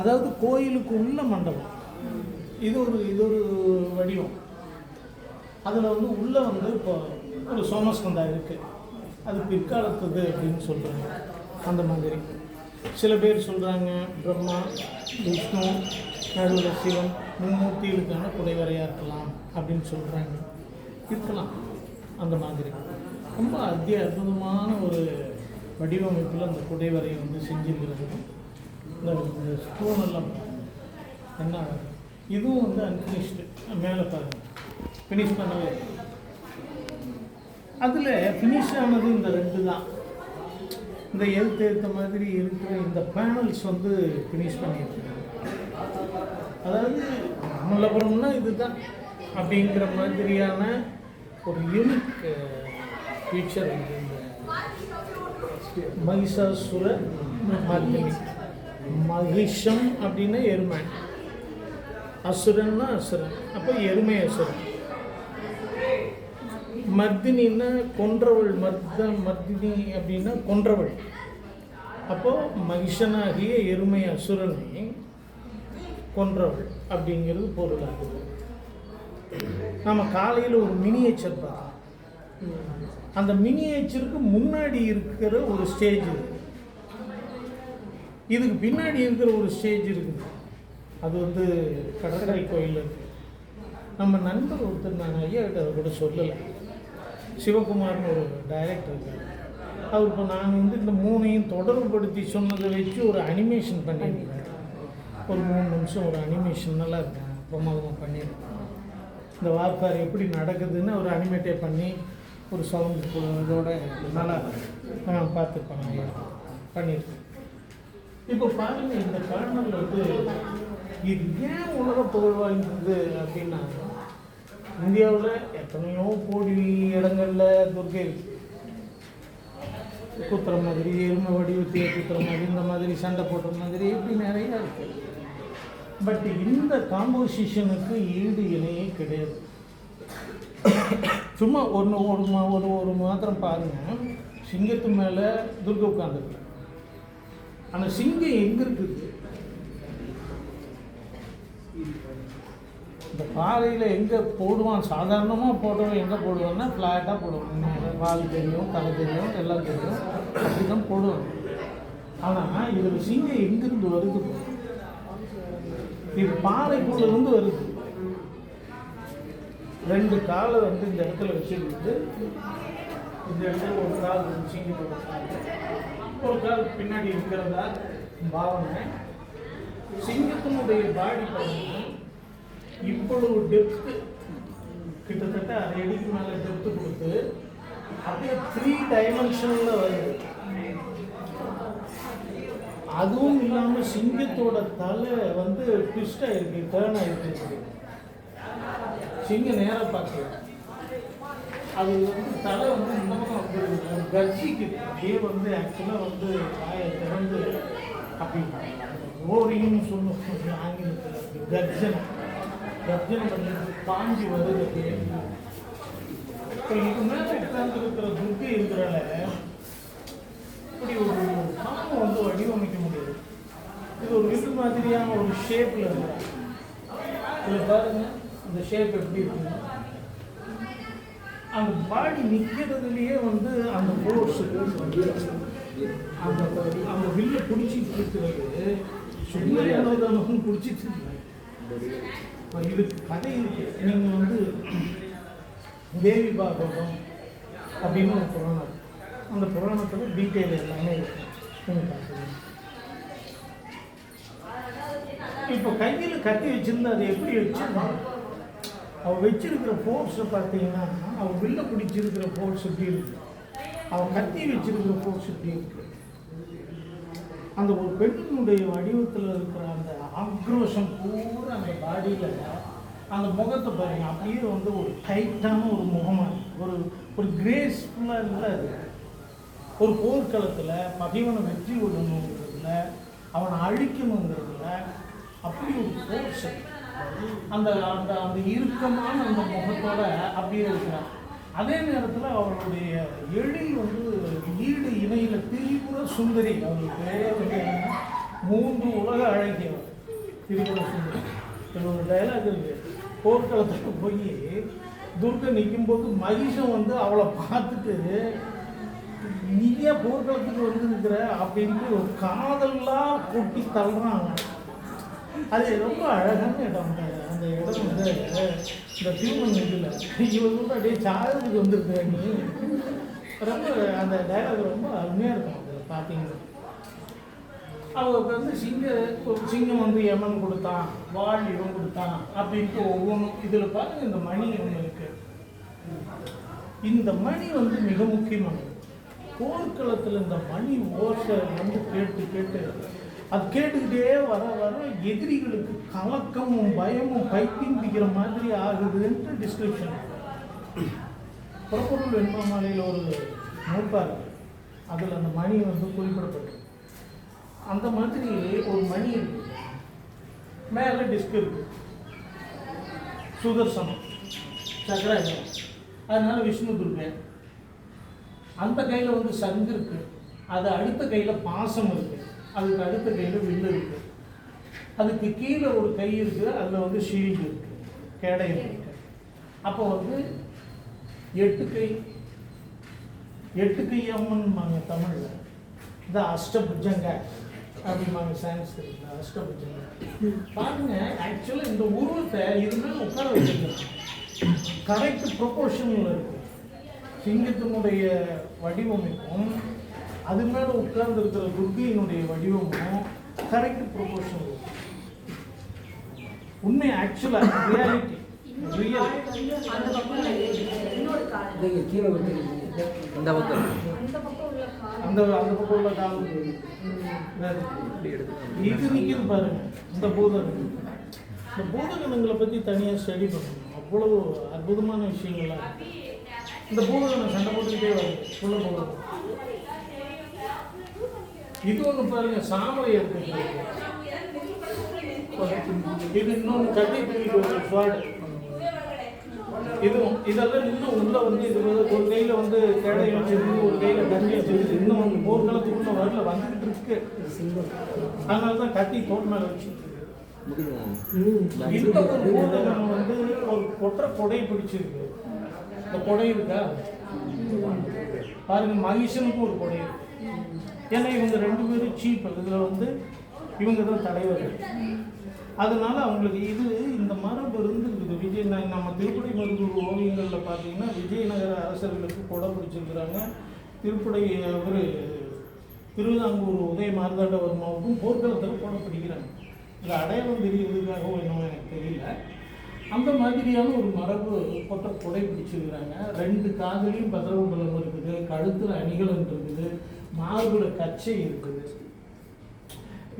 அதாவது கோயிலுக்கு உள்ள மண்டபம். இது ஒரு இது ஒரு வடிவம். அதில் வந்து உள்ளே வந்து இப்போ ஒரு சோமஸ்கந்தா இருக்குது அது பிற்காலத்தது அப்படின்னு சொல்கிறாங்க அந்த மாதிரி. சில பேர் சொல்கிறாங்க பிரம்மா விஷ்ணு நடுவில் சிவன் மும்மூர்த்திகளுக்கான குடைவரையாக இருக்கலாம் அப்படின்னு சொல்கிறாங்க இருக்கலாம். அந்த மாதிரி. ரொம்ப அத்திய அற்புதமான ஒரு வடிவமைப்பில் அந்த குடைவரையை வந்து செஞ்சுருக்கிறது. இந்த ஸ்டோன் எல்லாம் என்ன? இதுவும் வந்து அன்ஃபினிஷ்டு மேலே பாருங்கள் ஃபினிஷ் பண்ணவே அதில் ஃபினிஷ் ஆனது இந்த ரெண்டு தான். இந்த எழுத்து எழுத்த மாதிரி இருக்கிற இந்த பேனல்ஸ் வந்து ஃபினிஷ் பண்ணியிருக்காங்க. அதாவது மல்லபுரம்னா இதுதான் அப்படிங்கிற மாதிரியான ஒரு யூனிக் ஃபீச்சர் வந்து இந்த மகிஷாசுர மர்தினி மகிஷம் அப்படின்னா எருமை. அசுரன்னா அசுரன். அப்போ எருமை அசுரன். மர்தினின்னா கொன்றவள். மர்த மர்தினி அப்படின்னா கொன்றவள். அப்போ மகிஷனாகிய எருமை அசுரனை கொன்றவள் அப்படிங்கிறது பொருளாகுது நம்ம காலையில் ஒரு மினியேச்சர் பார்த்தோம் அந்த மினியேச்சருக்கு முன்னாடி இருக்கிற ஒரு ஸ்டேஜ் இருக்குது இதுக்கு பின்னாடி இருக்கிற ஒரு ஸ்டேஜ் இருக்குது. அது வந்து கடற்கரை கோயில் இருக்கு நம்ம நண்பர் ஒருத்தர் நான் ஐயா கிட்ட அதை கூட சொல்லலை. சிவகுமார்னு ஒரு டைரக்டர் இருக்கார். அவர் இப்போ நான் வந்து இந்த மூணையும் தொடர்புபடுத்தி சொன்னதை வச்சு ஒரு அனிமேஷன் பண்ணியிருக்கேன் ஒரு மூணு நிமிஷம் ஒரு அனிமேஷன் நல்லா இருக்கேன் பிரமாதமாக பண்ணியிருக்கேன். இந்த வார்த்தார் எப்படி நடக்குதுன்னு ஒரு அனிமேட்டே பண்ணி ஒரு சவுண்ட் இதோட நல்லா நான் பார்த்துருப்பாங்க ஐயா பண்ணியிருக்கேன். இப்போ பாருங்க இந்த காரணங்கள் வந்து இது ஏன் உலக புகழ் வாய்ந்தது அப்படின்னா இந்தியாவில் எத்தனையோ கோடி இடங்கள்ல துர்க்கை இருக்கு. குத்துற மாதிரி எருமை வடிவத்தையே குத்துற மாதிரி இந்த மாதிரி சண்டை போடுற மாதிரி இப்படி நிறையா இருக்கு. பட் இந்த காம்போசிஷனுக்கு ஈடு இணையே கிடையாது. சும்மா ஒன்று ஒரு மா ஒரு ஒரு மாத்திரம் பாருங்கள் சிங்கத்து மேலே துர்கை உட்காந்துருக்கு ஆனால் சிங்கம் எங்கே இருக்குது? இந்த பாறையில் எங்கே போடுவான்? சாதாரணமாக போடுறவன் எங்கே போடுவான்னா ஃப்ளாட்டாக போடுவான். வால் தெரியும் தலை தெரியும் எல்லாம் தெரியும். அப்படி தான் போடுவான். ஆனால் இதில் சிங்கம் எங்கேருந்து வருது? இது பாறைக்குள்ளேருந்து வருது. ரெண்டு காலை வந்து இந்த இடத்துல வச்சுக்கிட்டு இந்த இடத்துல ஒரு கால் வந்து சிங்கத்தோட பின்னாடி இருக்கிறதா? பாவனை சிங்கத்தினுடைய பாடி பாருங்க. இவ்வளவு டெப்த்து கிட்டத்தட்ட அரை அடிக்கு மேலே டெப்த்து கொடுத்து அப்படியே த்ரீ டைமென்ஷனில் வருது. அதுவும் இல்லாமல் சிங்கத்தோட தலை வந்து ட்விஸ்ட் ஆயிருக்கு டேர்ன் ஆயிருக்கு. சிங்கம் நேராக பார்க்கலாம். அது வந்து தலை வந்து இந்த பக்கம் வந்து கர்ஜிக்குது அப்படியே வந்து ஆக்சுவலாக வந்து வாயை திறந்து அப்படி ஓரின்னு சொல்லுவோம் ஆங்கிலத்தில் அப்படி கர்ஜனை கர்ஜனை பண்ணி பாஞ்சு வருது அப்படின்னு இப்போ இதுக்கு மேலே உட்கார்ந்துருக்கிற துர்க்கை இருக்கிறால இப்படி ஒரு பாம்பு வந்து வடிவமைக்க முடியாது இது ஒரு இது மாதிரியான ஒரு ஷேப்பில் இருக்கிறாங்க இதில் பாருங்கள் இந்த ஷேப் எப்படி இருக்குங்க அந்த பாடி நிற்கிறதுலையே வந்து அந்த ஃபோர்ஸ் அந்த அந்த வில்ல பிடிச்சிட்டு இருக்கிறது. சும்மா பிடிச்சிட்டு இப்போ இதுக்கு கதை இருக்கு. நீங்கள் வந்து தேவி பாகவதம் அப்படின்னு ஒரு புராணம் அந்த புராணத்தில் டீட்டெயில் எல்லாமே இருக்கு. இப்போ கையில் கத்தி வச்சிருந்தா அது எப்படி வச்சிருந்தாங்க அவள் வச்சிருக்கிற ஃபோர்ஸை பார்த்தீங்கன்னா அவள் வில்ல பிடிச்சிருக்கிற ஃபோர்ஸ் எப்படி இருக்கு? அவள் கத்தி வச்சிருக்கிற ஃபோர்ஸ் எப்படி இருக்கு? அந்த ஒரு பெண்ணினுடைய வடிவத்தில் இருக்கிற அந்த ஆக்ரோஷம் பூரா அந்த பாடியில் அந்த முகத்தை பாருங்க அப்படியே வந்து ஒரு டைட்டான ஒரு முகமாக ஒரு ஒரு கிரேஸ்ஃபுல்லாக இருந்தால் அது. ஒரு போர்க்களத்தில் பகைவனை வெற்றி விடணுங்கிறதுல அவனை அழிக்கணுங்கிறதுல அப்படி ஒரு ஃபோர்ஸ் அந்த அந்த அந்த இறுக்கமான அந்த முகத்தோட அப்படியே இருக்கிறார். அதே நேரத்தில் அவளுடைய எழில் வந்து ஈடு இணையில திரிபுர சுந்தரி அவளுக்கு பேரே மூன்று உலக அழகியவர். திரிபுர சுந்தரி. என்னோட டைலாக் இருக்கு. போர்க்களத்துக்கு போய் துர்கை நிற்கும்போது மகிஷம் வந்து அவளை பார்த்துட்டு நீயே போர்க்களத்துக்கு வந்திருக்கிற அப்படின்ட்டு ஒரு காதல்லாம் கொட்டி தள்ளுறாங்க அது ரொம்ப அழகான இடம் அந்த இடம் வந்து இந்த திருமணம் இதில். இவர் கூட அப்படியே சாதத்துக்கு வந்துருக்கு நீ. ரொம்ப அந்த டைலாக் ரொம்ப அருமையாக இருக்கும் அதில் பார்த்தீங்கன்னா அவங்க வந்து சிங்க ஒரு சிங்கம் வந்து யமன் கொடுத்தான் வாழ் இவன் கொடுத்தான் அப்படின்ட்டு ஒவ்வொன்றும் இதில் பாருங்க இந்த மணி ஒன்று இந்த மணி வந்து மிக முக்கியமானது. போர்க்களத்தில் இந்த மணி ஓசை வந்து கேட்டு கேட்டு அது கேட்டுக்கிட்டே வர வர எதிரிகளுக்கு கலக்கமும் பயமும் பைத்தியம் பிடிக்கிற மாதிரி ஆகுதுன்ட்டு டிஸ்கிரிப்ஷன் புறப்பொருள் வெண்பாமலையில் ஒரு நோட்பார் அதில் அந்த மணி வந்து குறிப்பிடப்பட்டிருக்கு அந்த மாதிரி ஒரு மணி இருக்கு. மேலே டிஸ்க் இருக்கு. சுதர்சனம். சக்கராஜம் அதனால விஷ்ணு துர்கை. அந்த கையில் வந்து சங்கு இருக்கு. அது அடுத்த கையில் பாசம் இருக்குது அதுக்கு அடுத்த கையில் வில்லு இருக்கு. அதுக்கு கீழே ஒரு கை இருக்கு அதில் வந்து ஷீல்டு இருக்கு கேடயம் இருக்கு. அப்போ வந்து எட்டு கை எட்டு கை அம்மன்பாங்க தமிழில். இந்த அஷ்டபுஜங்க அப்படிம்பாங்க சான்ஸ்கிரிட்ல அஷ்டபுஜங்க. பாருங்க ஆக்சுவலாக இந்த உருவத்தை இது மேலே உட்கார வச்சிருக்காங்க. கரெக்ட் ப்ரொபோர்ஷனில் இருக்கு. சிங்கத்தினுடைய வடிவமைப்பும் அது மேலே உட்கார்ந்து இருக்கிற துர்கையினுடைய வடிவமும் கரெக்ட் ப்ரொபோர்ஷன் உண்மை ஆக்சுவலாக ரியாலிட்டி ரியல் அந்த பக்கம். அந்த அந்த அந்த பக்கம் உள்ள இது நிற்கிது பாருங்க இந்த பூதகணம் இந்த பூதகணங்களை பற்றி தனியாக ஸ்டடி பண்ணணும். அவ்வளவு அற்புதமான விஷயங்கள்லாம். இந்த பூதகணம் சண்டை போட்டுக்கிட்டே வருது உள்ள போகிறது இது ஒன்று பாருங்க சாமரை எடுத்துக்கிறது இது இன்னொன்று கட்டி தூக்கிட்டு ஒரு இதுவும் இதெல்லாம் இன்னும் உள்ள வந்து இது வந்து ஒரு கையில் வந்து கேடை வச்சிருக்கு ஒரு கையில் தண்ணி வச்சிருக்கு இன்னும் வந்து போர்க்களத்துக்குள்ள வரல வந்துகிட்டு இருக்கு. அதனால தான் கட்டி தோல் மேலே வச்சிருக்கு இந்த ஒரு பூதகணம் வந்து ஒரு கொற்ற கொடை பிடிச்சிருக்கு. இந்த கொடை இருக்கா? பாருங்க மகிஷனுக்கு ஒரு கொடை இருக்கு. ஏன்னா இவங்க ரெண்டு பேரும் சீப் இதில் வந்து இவங்க தான் தலைவர்கள் அதனால் அவங்களுக்கு இது இந்த மரபு இருந்துருக்குது. விஜய் ந- நம்ம திருப்படை மருதூர் ஓவியங்களில் பார்த்தீங்கன்னா விஜயநகர அரசர்களுக்கு கொடை பிடிச்சிருக்கிறாங்க. திருப்படை அவர் திருவிதாங்கூர் உதய மார்த்தாண்டவர்மாவுக்கும் போர்க்களத்தில் கொடை பிடிக்கிறாங்க. இது அடையாளம் தெரியறதுக்காகவோ என்னவோ எனக்கு தெரியல. அந்த மாதிரியான ஒரு மரபு கொட்ட கொடை பிடிச்சிருக்கிறாங்க. ரெண்டு காதலையும் பத்திரமண்டலம் இருக்குது. கழுத்தில் அணிகலன் இருக்குது. மார்புல கச்சை இருக்குது.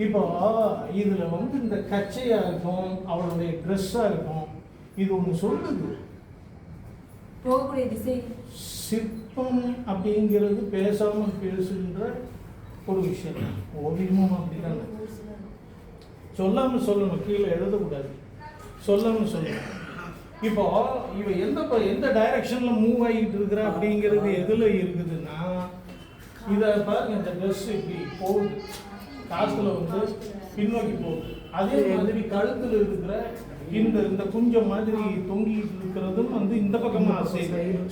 இப்போ இதுல வந்து இந்த கச்சையா இருக்கும் அவளுடைய ட்ரெஸ்ஸா இருக்கும் இது ஒன்று சொல்லுது. போகக்கூடிய திசை. சிற்பம் அப்படிங்கிறது பேசாமல் பேசுகின்ற ஒரு விஷயம். ஓவியமும் அப்படிதானே. சொல்லாம சொல்லணும் கீழே எழுதக்கூடாது. சொல்லாம சொல்லணும். இப்போ இவ எந்த எந்த டைரக்ஷன்ல மூவ் ஆகிட்டு இருக்கிற அப்படிங்கிறது எதுல இருக்குதுன்னா இதை பாருங்க இந்த ட்ரெஸ் இப்படி போகுது. காசுல வந்து பின்னோக்கி போகுது. அதே மாதிரி கழுத்துல இருக்கிற இந்த இந்த குஞ்சம் மாதிரி தொங்கிட்டு இருக்கிறதும் வந்து இந்த பக்கமாக ஆசை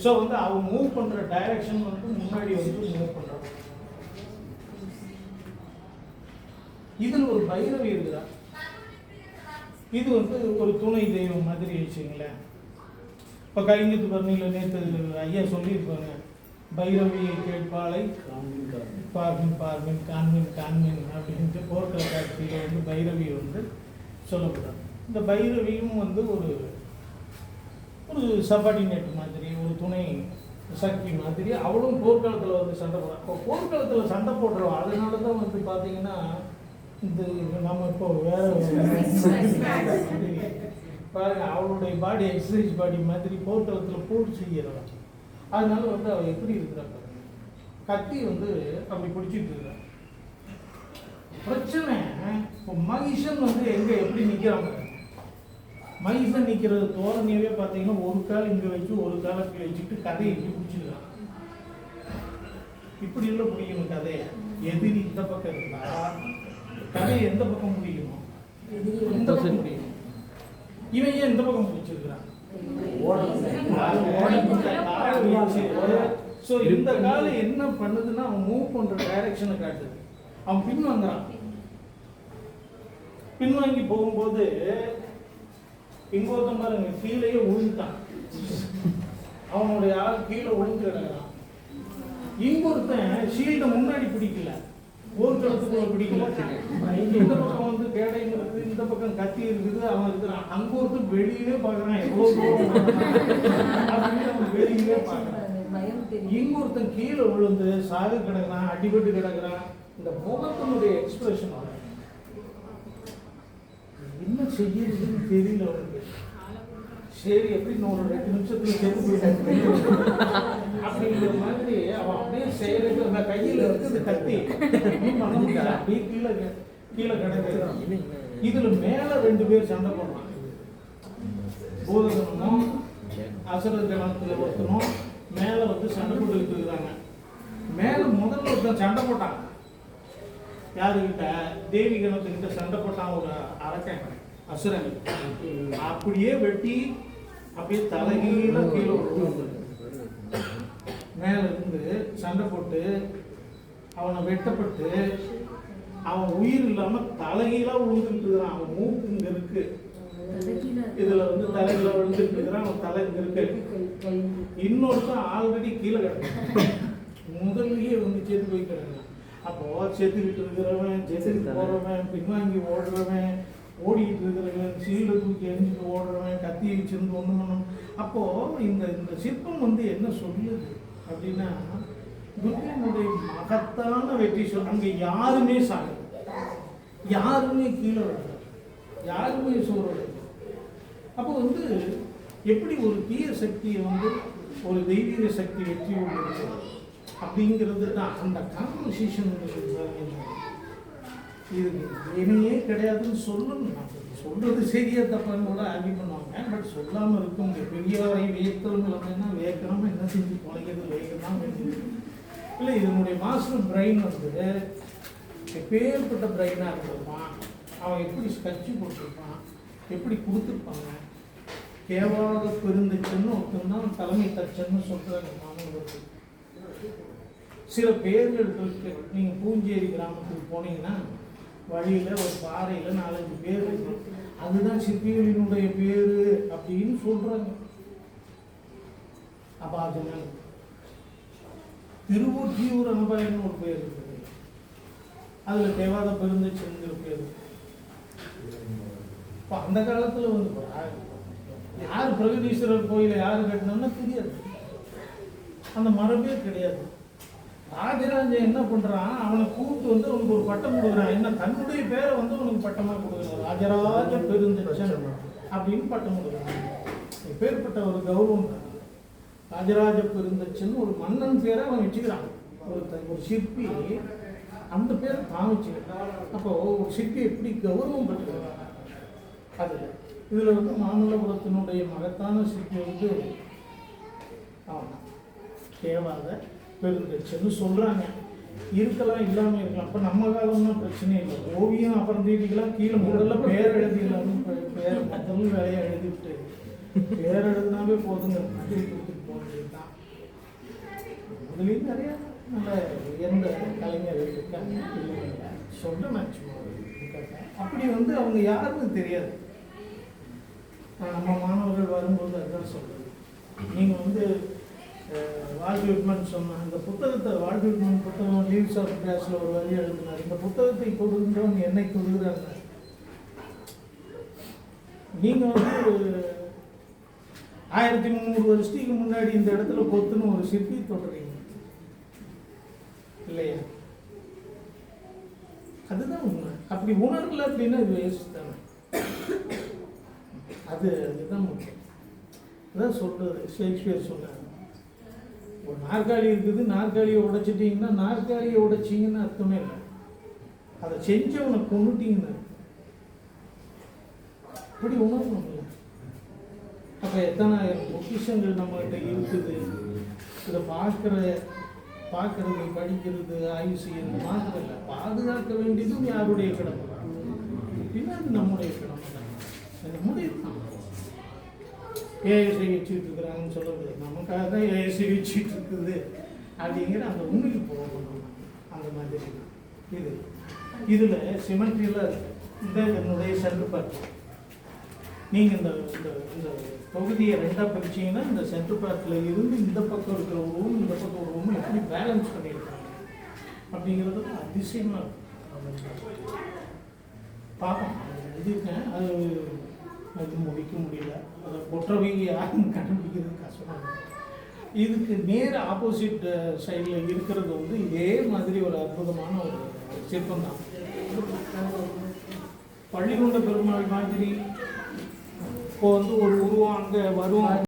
ஸோ வந்து அவன் மூவ் பண்ற டைரக்ஷன் வந்து முன்னாடி வந்து மூவ் பண்றான் இதில் ஒரு பைரவி இருக்குதா இது வந்து ஒரு துணை தெய்வம் மாதிரி வச்சுங்களேன். இப்போ கலிங்கத்து பரணியில் நேற்று ஐயா சொல்லியிருப்பாங்க பைரவியை கேட்பாளை பார்மின் பார்மின் காண்மின் காண்மின் அப்படின்ட்டு போர்க்கள காட்சியில் வந்து பைரவி வந்து சொல்லப்படுறாங்க இந்த பைரவியும் வந்து ஒரு ஒரு சபார்டினேட் மாதிரி ஒரு துணை சக்தி மாதிரி அவளும் போர்க்களத்தில் வந்து சண்டை போடுறா. இப்போ போர்க்களத்தில் சண்டை போடுறோம் அதனால தான் வந்து பார்த்தீங்கன்னா இந்த நம்ம இப்போ வேற பாருங்க அவளுடைய பாடி எக்ஸசைஸ் பாடி மாதிரி போர்க்களத்தில் போட்டு செய்யறவன் அதனால வந்து அவள் எப்படி இருக்கிறா பாருங்க. கத்தி வந்து அப்படி பிடிச்சிட்டு இருக்கிறா பிரச்சனை இப்போ மகிஷன் வந்து எங்க எப்படி நிக்கிறான் பாருங்க. மகிஷன் நிக்கிறது தோரணையவே பார்த்தீங்கன்னா ஒரு கால் இங்க வச்சு ஒரு காலை இப்படி வச்சுட்டு கதையை இப்படி பிடிச்சிருக்கான் இப்படி இல்லை பிடிக்கணும் கதையை எதிரி இந்த பக்கம் இருந்தா கதை எந்த பக்கம் முடியணும் இந்த பக்கம் முடியணும் இவன் ஏன் இந்த பக்கம் முடிச்சிருக்கிறான்? ஸோ இந்த காலம் என்ன பண்ணுதுன்னா அவன் மூவ் பண்ற டைரக்ஷனை காட்டுது. அவன் பின் வாங்குறான் பின்வாங்கி போகும்போது இங்க ஒருத்தன் பாருங்க கீழேயே விழுந்துட்டான் அவனுடைய ஆள் கீழே விழுந்து கிடக்கிறான் இங்க ஒருத்தன் ஷீல்டை முன்னாடி பிடிக்கல. ஒரு பிடிக்கல. இந்த பக்கம் வந்து கேடைங்க இருக்குது இந்த பக்கம் கத்தி இருக்குது அவன் இருக்கிறான். அங்க ஒருத்தன் வெளியவே பாக்குறான் எவ்வளவு தூரம் போறான் வெளியவே பாக்குறான் இங்க ஒருத்தன் கீழே விழுந்து சாகு கிடக்குறான் அடிபட்டு கிடக்குறான். இந்த முகத்தினுடைய எக்ஸ்பிரஷன் என்ன செய்யறதுன்னு தெரியல அவனுக்கு. சரி எப்படி இன்னும் ஒரு ரெண்டு நிமிஷத்துல செத்து அப்படிங்கிற மாதிரி அவன் அந்த கையில இருக்கு இந்த கத்தி. மனம் அப்படியே கீழே கி- கீழே கிடக்கு. இதுல மேல ரெண்டு பேர் சண்டை போடுறாங்க. பூதகனும் அசர ஜனத்துல ஒருத்தனும் மேல வந்து சண்டை போட்டுக்கிட்டு இருக்கிறாங்க மேல முதல்ல ஒருத்தன் சண்டை போட்டான். யாருக்கிட்ட தேவி கணத்துக்கிட்ட சண்டை போட்டான் ஒரு அரக்கன். அசுரன். அப்படியே வெட்டி அப்படியே தலைகீழ கீழே விழுந்து மேல இருந்து சண்டை போட்டு அவனை வெட்டப்பட்டு அவன் உயிர் இல்லாம தலைகீழா விழுந்துட்டு இருக்கிறான். அவன் மூக்கு இங்க இருக்கு. இதுல வந்து தலைகீழ விழுந்துட்டு இருக்கிறான். அவன் தலை இங்க இருக்கு. இன்னொருத்தன் ஆல்ரெடி கீழே கிடக்கான் முதல்லயே வந்து செத்து போய் கிடக்கான் அப்போ செத்துக்கிட்டு இருக்கிறவன் செத்துக்கிட்டு போறவன் பின்வாங்கி ஓடுறவன் ஓடிக்கிட்டு இருக்கிறவன் சீல்டை தூக்கி எரிஞ்சிட்டு ஓடுறவன் கத்தி வச்சிருந்து ஒண்ணு பண்ணணும் அப்போ இந்த இந்த சிற்பம் வந்து என்ன சொல்லுது? அப்படின்னா புத்தனுடைய மகத்தான வெற்றி சொல் அங்கே யாருமே சாகல. யாருமே கீழே வரல. யாருமே சோறு அப்போ வந்து எப்படி ஒரு தீய சக்தியை வந்து ஒரு தெய்வீக சக்தி வெற்றி கொள்ளுது அப்படிங்கிறது தான் அந்த கான்வர்சேஷன் இது இனியே கிடையாதுன்னு சொல்லணும். சொல்றது சரியா தப்பான்னு கூட ஆகி பண்ணுவாங்க. பட் சொல்லாமல் இருக்கும் பெரியவரை வியத்தல் அப்படின்னா வேக்கணும் என்ன செஞ்சு குறைக்கிறது இல்லை இதனுடைய மாஸ்டர் பிரெயின் வந்து எப்பேற்பட்ட பிரெயினாக இருந்திருப்பான் அவன் எப்படி ஸ்கட்சி போட்டிருப்பான் எப்படி கொடுத்துருப்பாங்க? தேவாத பெருந்துச்சுன்னு ஒருத்தன் தான் தலைமை தச்சன்னு சொல்கிறாங்க மாணவர்களுக்கு சில பேர்கள் இருக்கு. நீங்கள் பூஞ்சேரி கிராமத்துக்கு போனீங்கன்னா வழியில் ஒரு பாறையில் நாலஞ்சு பேர் இருக்கு. அதுதான் சிற்பிகளினுடைய பேர் அப்படின்னு சொல்கிறாங்க அப்போ அது என்னன்னு? திருவொற்றியூர் அனுபவம்னு ஒரு பேர் இருக்குது. அதில் தேவாத பெருந்துச்சுங்கிற பேர். இப்போ அந்த காலத்தில் வந்து யார் பிரகதீஸ்வரர் கோயிலை யார் கட்டினோம்னா தெரியாது. அந்த மரபே கிடையாது. ராஜராஜன் என்ன பண்ணுறான் அவனை கூப்பிட்டு வந்து அவனுக்கு ஒரு பட்டம் கொடுக்குறான். என்ன தன்னுடைய பேரை வந்து அவனுக்கு பட்டமாக கொடுக்குறான். ராஜராஜ பெருந்தச்சன் அப்படின்னு பட்டம் கொடுக்குறான். பேர்பட்ட ஒரு கௌரவம் தான். ராஜராஜ பெருந்தச்சன் ஒரு மன்னன் பேரை அவன் வச்சுக்கிறான். ஒரு ஒரு சிற்பி. அந்த பேரை தான் வச்சுக்கிறான். அப்போ ஒரு சிற்பி எப்படி கௌரவம் பெற்றுக்கிறான் அது இதில் வந்து மாமல்லபுரத்தினுடைய மகத்தான சிற்பி வந்து ஆமாம் தேவாத பெருந்தச்சன்னு சொல்கிறாங்க இருக்கலாம் இல்லாமல் இருக்கலாம். அப்போ நம்ம காலம்னா பிரச்சனை இல்லை. ஓவியம் அப்புறம் தீட்டிக்கலாம் கீழே முதல்ல பேர் எழுதிடலாம் பேர் முதல்ல வேலையாக எழுதிவிட்டு பேர் எழுதினாவே போதுங்க அதுலேயும் நிறைய நல்ல எந்த கலைஞர் இருக்காங்க. சொல்ல நான் சும்மா இருக்காங்க. அப்படி வந்து அவங்க யாருன்னு தெரியாது. நம்ம மாணவர்கள் வரும்போது அதுதான் சொல்றது. நீங்கள் வந்து அஹ், சொன்ன அந்த புத்தகத்தை வால்ட் புத்தகம் லீவ்ஸ் ஆஃப் கிளாஸில் ஒரு வழி எழுதினார். இந்த புத்தகத்தை கொடுக்கின்றவன் என்னை கொடுக்குறாங்க. நீங்கள் வந்து ஆயிரத்தி முந்நூறு வருஷத்துக்கு முன்னாடி இந்த இடத்துல கொத்துன்னு ஒரு சிற்பி தொடுறீங்க. இல்லையா? அதுதான் உண்மை. அப்படி உணரல அப்படின்னா இது வேஸ்ட் தானே அது அதுதான் முக்கியம். அதான் சொல்றது. ஷேக்ஸ்பியர் சொன்னார். ஒரு நாற்காலி இருக்குது நாற்காலியை உடைச்சிட்டிங்கன்னா நாற்காலியை உடைச்சிங்கன்னு அர்த்தமே இல்லை. அதை செஞ்சவனை கொண்டுட்டீங்கன்னு இப்படி உணரணும் இல்லை. அப்போ எத்தனை பொக்கிஷங்கள் நம்மகிட்ட இருக்குது? இதை பார்க்குற பார்க்கறது படிக்கிறது ஆய்வு செய்யறது மாத்திரம் இல்லை பாதுகாக்க வேண்டியதும் யாருடைய கடமை? தான் நம்முடைய கடமை தான். நம்முடைய ஏஎஸ்ஐ வச்சுட்டு இருக்கிறாங்கன்னு சொல்ல நமக்காக தான் ஏஎஸ்ஐ வச்சுட்டு இருக்குது அப்படிங்கிற அந்த உண்மைக்கு போகணும். அந்த மாதிரி இது. இதில் சிமெண்ட்ரியில் இந்த என்னுடைய சென்டர் பார்ட் நீங்கள் இந்த இந்த இந்த தொகுதியை ரெண்டாக பிரிச்சிங்கன்னா இந்த சென்டர் பார்க்கில் இருந்து இந்த பக்கம் இருக்கிற ரூம் இந்த பக்கம் ஒரு ரூம் எப்படி பேலன்ஸ் பண்ணியிருக்காங்க அப்படிங்கிறது அதிசயமாக இருக்கும் பார்ப்போம் எழுதியிருக்கேன் அது அது முடிக்க முடியல. அதை கொற்றவங்க யாரும் கண்டுபிடிக்கிறது கஷ்டமாக இருக்கு. இதுக்கு நேர் ஆப்போசிட் சைடில் இருக்கிறது வந்து இதே மாதிரி ஒரு அற்புதமான ஒரு சிற்பம் தான். பள்ளிகொண்ட பெருமாள் மாதிரி இப்போ வந்து ஒரு உருவம் அங்கே வரும்